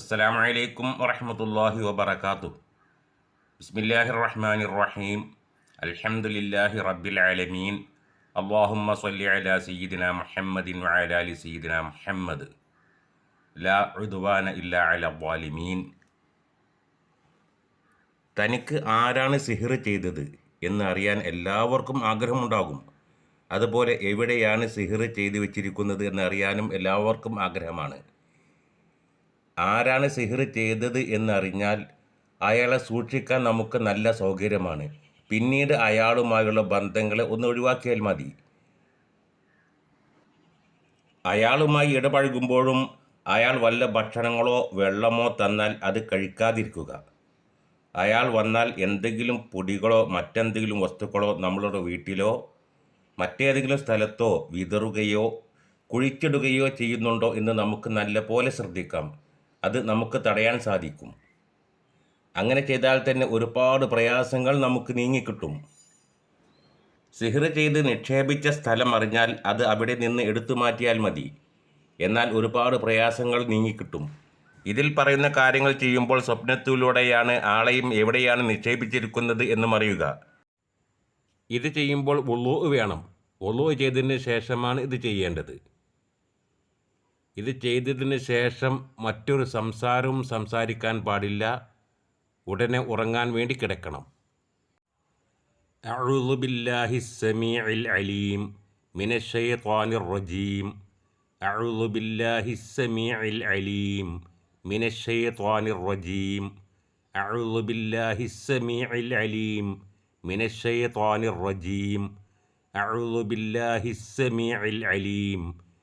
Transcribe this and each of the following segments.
അസ്സലാമു അലൈക്കും വറഹ്മത്തുള്ളാഹി വബർക്കാത്തു ബിസ്മില്ലാഹി റഹ്മാൻ റഹീം. അൽഹംദുലില്ലാഹി റബ്ബിൽ ആലമീൻ. അല്ലാഹുമ്മ സ്വല്ലി അലാ സയ്യിദിന മുഹമ്മദിൻ വഅലാ അലി സയ്യിദിന മുഹമ്മദ്. ലാ ഉദ്വാന ഇല്ലാ അല വാലിമീൻ തനിക്ക് ആരാണ് സിഹിർ ചെയ്തത് എന്ന് അറിയാൻ എല്ലാവർക്കും ആഗ്രഹമുണ്ടാകും. അതുപോലെ എവിടെയാണ് സിഹിർ ചെയ്തു വെച്ചിരിക്കുന്നത് എന്നറിയാനും എല്ലാവർക്കും ആഗ്രഹമാണ്. ആരാണ് സിഹിർ ചെയ്തത് എന്നറിഞ്ഞാൽ അയാളെ സൂക്ഷിക്കാൻ നമുക്ക് നല്ല സൗകര്യമാണ്. പിന്നീട് അയാളുമായുള്ള ബന്ധങ്ങളെ ഒന്ന് ഒഴിവാക്കിയാൽ മതി. അയാളുമായി ഇടപഴകുമ്പോഴും അയാൾ വല്ല ഭക്ഷണങ്ങളോ വെള്ളമോ തന്നാൽ അത് കഴിക്കാതിരിക്കുക. അയാൾ വന്നാൽ എന്തെങ്കിലും പൊടികളോ മറ്റെന്തെങ്കിലും വസ്തുക്കളോ നമ്മളുടെ വീട്ടിലോ മറ്റേതെങ്കിലും സ്ഥലത്തോ വിതറുകയോ കുഴിച്ചിടുകയോ ചെയ്യുന്നുണ്ടോ എന്ന് നമുക്ക് നല്ല പോലെ ശ്രദ്ധിക്കാം. അത് നമുക്ക് തടയാൻ സാധിക്കും. അങ്ങനെ ചെയ്താൽ തന്നെ ഒരുപാട് പ്രയാസങ്ങൾ നമുക്ക് നീങ്ങിക്കിട്ടും. സിഹിർ ചെയ്ത് നിക്ഷേപിച്ച സ്ഥലം അറിഞ്ഞാൽ അത് അവിടെ നിന്ന് എടുത്തു മാറ്റിയാൽ മതി. എന്നാൽ ഒരുപാട് പ്രയാസങ്ങൾ നീങ്ങിക്കിട്ടും. ഇതിൽ പറയുന്ന കാര്യങ്ങൾ ചെയ്യുമ്പോൾ സ്വപ്നത്തിലൂടെയാണ് ആളെയും എവിടെയാണ് നിക്ഷേപിച്ചിരിക്കുന്നത് എന്നും അറിയുക ഇത് ചെയ്യുമ്പോൾ ഉള്ളു വേണം. ഉള്ളു ചെയ്തതിന് ശേഷമാണ് ഇത് ചെയ്യേണ്ടത്. ഇത് ചെയ്തതിന് ശേഷം മറ്റൊരു സംസാരവും സംസാരിക്കാൻ പാടില്ല. ഉടനെ ഉറങ്ങാൻ വേണ്ടി കിടക്കണം. അഴുബില്ലാഹി സമീ അലീം. മിനഷയ്ത്വാനിർ റജീം. അഴുബില്ലാഹി സമീ അലീം. മിനഷയ്ത്വാനിർ റജീം. അഴുബില്ലാഹി സമീ അലീം. മിനഷയ്ത്വാനിർ റജീം. അഴുബില്ലാഹി സമീ അലീം.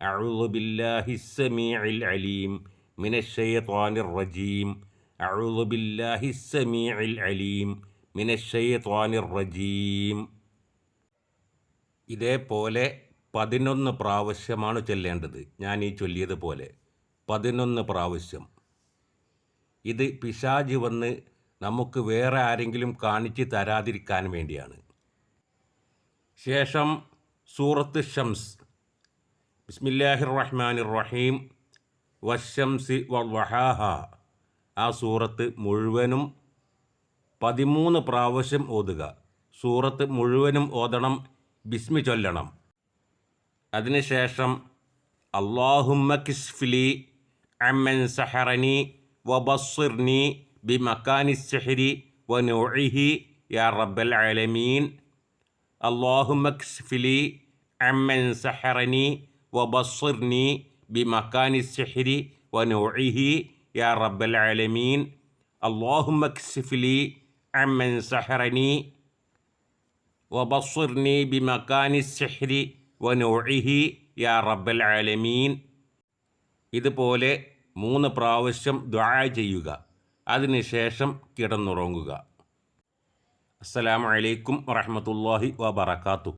أعوذ بالله السميع العليم من الشيطان الرجيم أعوذ بالله السميع العليم من الشيطان الرجيم ഇതേപോലെ പതിനൊന്ന് പ്രാവശ്യമാണ് ചൊല്ലേണ്ടത് ഞാൻ ഈ ചൊല്ലിയതുപോലെ പതിനൊന്ന് പ്രാവശ്യം ഇത് പിശാജ് വന്ന് നമുക്ക് വേറെ ആരെങ്കിലും കാണിച്ച് തരാതിരിക്കാൻ വേണ്ടിയാണ് ശേഷം സൂറത്ത് ഷംസ് ബിസ്മില്ലാഹിർ റഹ്മാനിർ റഹീം വശംസി വഹാഹ ആ സൂറത്ത് മുഴുവനും പതിമൂന്ന് പ്രാവശ്യം ഓതുക. സൂറത്ത് മുഴുവനും ഓതണം ബിസ്മി ചൊല്ലണം. അതിനുശേഷം അള്ളാഹുമ്മ കിസ്ഫിലി അമ്മൻ സഹറനി വബസ്സുർനി ബി മക്കാനി സഹരി വനൂഇഹി യാ റബ്ബൽ ആലമീൻ. അള്ളാഹുമ്മ കിസ്ഫിലി അമ്മൻ സഹറനി വബസ്വർനി ബി മക്കാനി സെഹരി വനൊഴിഹി യാ റബ്ബൽ ആലമീൻ അള്ളാഹുമക്സിഫിലി അമ്മൻ സഹറനി വബസ്വർനി ബി മക്കാനി സെഹരി വനൊഴിഹി യാ റബ്ബൽ ആലമീൻ ഇതുപോലെ മൂന്ന് പ്രാവശ്യം ദ്വാ ചെയ്യുക. അതിനുശേഷം കിടന്നുറങ്ങുക. അസ്സലാമലൈക്കും വറഹമത്തല്ലാഹി വബർക്കാത്തു